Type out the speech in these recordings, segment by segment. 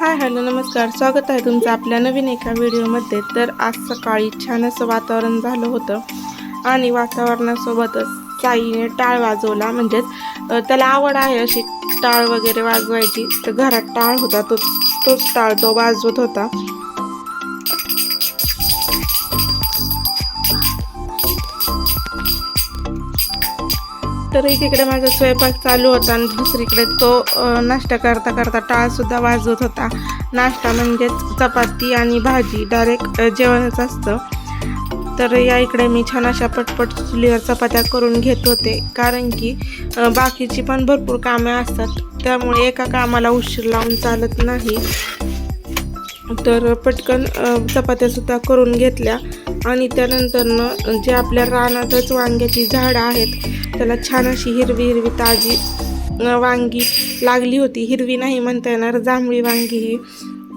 Hi hello नमस्कार. स्वागत आहे तुमचं आपल्या नवीन एका व्हिडिओमध्ये. तर आज सकाळी छान असं वातावरण झालं होतं आणि वातावरणासोबतच साईने टाळ वाजवला. म्हणजेच त्याला आवड आहे अशी टाळ वगैरे वाजवायची. तर घरात टाळ होता तो तोच टाळ तो वाजवत होता. तर एकीकडे माझा स्वयंपाक चालू होता आणि दुसरीकडे तो नाश्ता करता करता टाळसुद्धा वाजवत होता. नाश्ता म्हणजेच चपाती आणि भाजी डायरेक्ट जेवणच असतं. तर या इकडे मी छान अशा पटपट चुलीवर चपात्या करून घेत होते. कारण की बाकीची पण भरपूर कामे असतात. त्यामुळे एका कामाला उशीर लावून चालत नाही. तर पटकन चपात्यासुद्धा करून घेतल्या. आणि त्यानंतरनं जे आपल्या रानातच वांग्याची झाडं आहेत त्याला छान अशी हिरवी हिरवी ताजी वांगी लागली होती. हिरवी नाही म्हणता येणार जांभळी वांगी ही.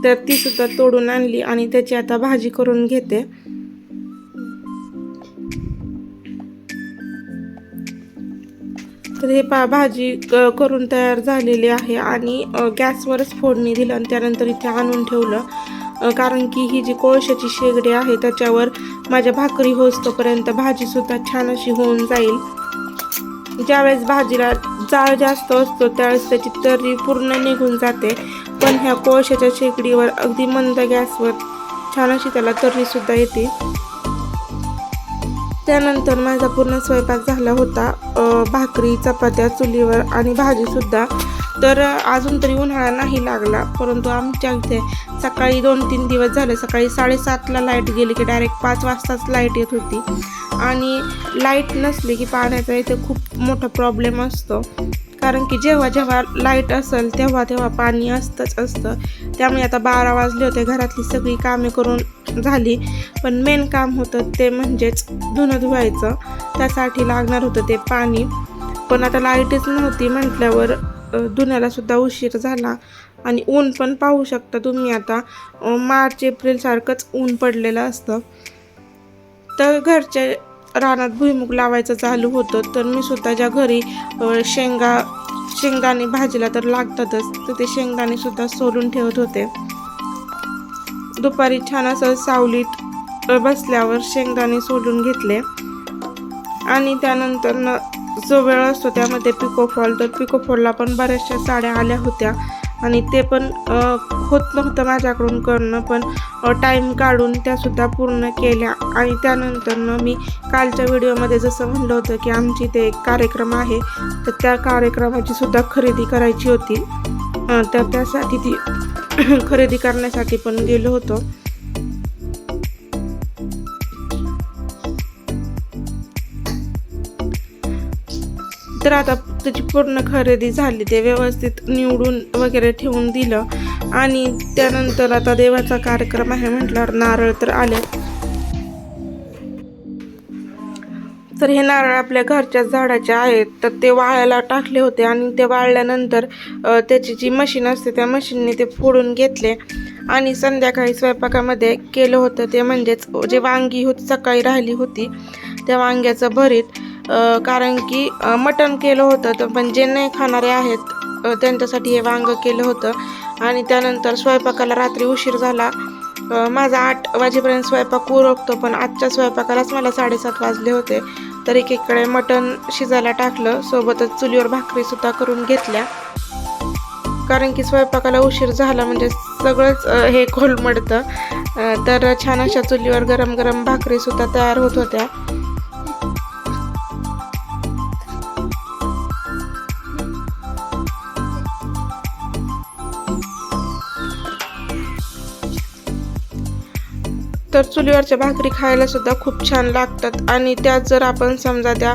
तर ती सुद्धा तोडून आणली आणि त्याची आता भाजी करून घेते. तर हे पा भाजी क- करून तयार झालेली आहे आणि गॅसवरच फोडणी दिलं आणि त्यानंतर इथे आणून ठेवलं. कारण की ही जी कोळशाची शेगडी आहे त्याच्यावर माझ्या भाकरी होस्तोपर्यंत भाजीसुद्धा छान अशी होऊन जाईल. ज्यावेळेस भाजीला जाळ जास्त असतो त्यावेळेस त्याची तर्री पूर्ण निघून जाते. पण ह्या कोळशाच्या शेगडीवर अगदी मंद गॅसवर छान अशी त्याला तर्रीसुद्धा येते. त्यानंतर माझा पूर्ण स्वयंपाक झाला होता. भाकरी चपात्या चुलीवर आणि भाजीसुद्धा तर अजून तरी उन्हाळा नाही लागला परंतु आमच्या इथे सकाळी दोन तीन दिवस झाले सकाळी साडेसातला लाइट गेली की डायरेक्ट पाच वाजताच लाइट येत होती. आणि लाइट नसली की पाण्याचा इथे खूप मोठा प्रॉब्लेम असतो. कारण की जेव्हा जेव्हा लाइट असेल तेव्हा तेव्हा पाणी असतंच असतं. त्यामुळे आता बारा वाजले होते घरातली सगळी कामे करून झाली. पण मेन काम होतं ते म्हणजेच धुणं धुवायचं. त्यासाठी लागणार होतं ते पाणी. पण आता लाईटच नव्हती म्हटल्यावर धुण्यालासुद्धा धुण्याला सुद्धा उशीर झाला. आणि ऊन पण पाहू शकता तुम्ही आता. मार्च एप्रिलसारखंच ऊन पडलेलं असतं. तर घरच्या रानात भुईमुग लावायचं चालू होतं. तर मी सुद्धा ज्या घरी शेंगा शेंगदाणे भाजीला तर लागतातच तर ते शेंगदाणेसुद्धा सोलून ठेवत होते. दुपारी छान असं सावलीत बसल्यावर शेंगदाणे सोलून घेतले. आणि त्यानंतर न जो वेळ असतो त्यामध्ये पिको फॉल तर पिको फॉलला पण बऱ्याचशा साड्या आल्या होत्या. आणि ते पण होत नव्हतं माझ्याकडून करणं पण टाईम काढून त्यासुद्धा पूर्ण केल्या. आणि त्यानंतरनं मी कालच्या व्हिडिओमध्ये जसं म्हणलं होतं की आमची ते एक कार्यक्रम आहे तर त्या कार्यक्रमाची सुद्धा खरेदी करायची होती. तर त्यासाठी ती खरेदी करण्यासाठी पण गेलो होतो. तर आता त्याची पूर्ण खरेदी झाली. ते व्यवस्थित निवडून वगैरे ठेवून दिलं. आणि त्यानंतर आता देवाचा कार्यक्रम आहे म्हटल्यावर नारळ तर आले. तर हे नारळ आपल्या घरच्या झाडाचे आहेत. तर ते वाळायला टाकले होते आणि ते वाळल्यानंतर त्याची जी मशीन असते त्या मशीनने ते फोडून घेतले. आणि संध्याकाळी स्वयंपाकामध्ये केलं होतं ते म्हणजेच जे वांगी होती सकाळी राहिली होती त्या वांग्याचं भरीत कारण की मटण केलं होतं तर पण जे नाही खाणारे आहेत त्यांच्यासाठी हे वांगं केलं होतं. आणि त्यानंतर स्वयंपाकाला रात्री उशीर झाला. माझा आठ वाजेपर्यंत स्वयंपाक उरकतो पण आजच्या स्वयंपाकालाच मला साडेसात वाजले होते. तर एकीकडे मटण शिजायला टाकलं सोबतच चुलीवर भाकरीसुद्धा करून घेतल्या. कारण की स्वयंपाकाला उशीर झाला म्हणजे सगळंच हे खोलमडतं तर छान अशा चुलीवर गरम गरम भाकरीसुद्धा तयार होत होत्या. तर चुलीवरच्या भाकरी खायला सुद्धा खूप छान लागतात. आणि त्या जर आपण समजा त्या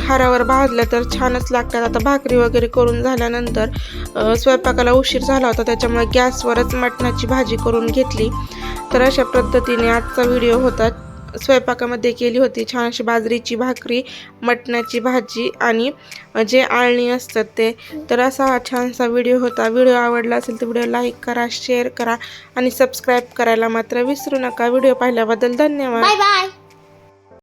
हारावर भाजल्या तर छानच लागतात. आता भाकरी वगैरे करून झाल्यानंतर स्वयंपाकाला उशीर झाला होता त्याच्यामुळे गॅसवरच मटणाची भाजी करून घेतली. तर अशा पद्धतीने आजचा व्हिडिओ होता. स्वयंपाकामध्ये केली होती. छान अशी बाजरीची भाकरी मटणाची भाजी आणि जे आळणी असतात ते. तर असा हा छानसा व्हिडिओ होता. व्हिडिओ आवडला असेल तर व्हिडिओ लाईक करा शेअर करा आणि सबस्क्राईब करायला मात्र विसरू नका. व्हिडिओ पाहिल्याबद्दल धन्यवाद. Bye bye.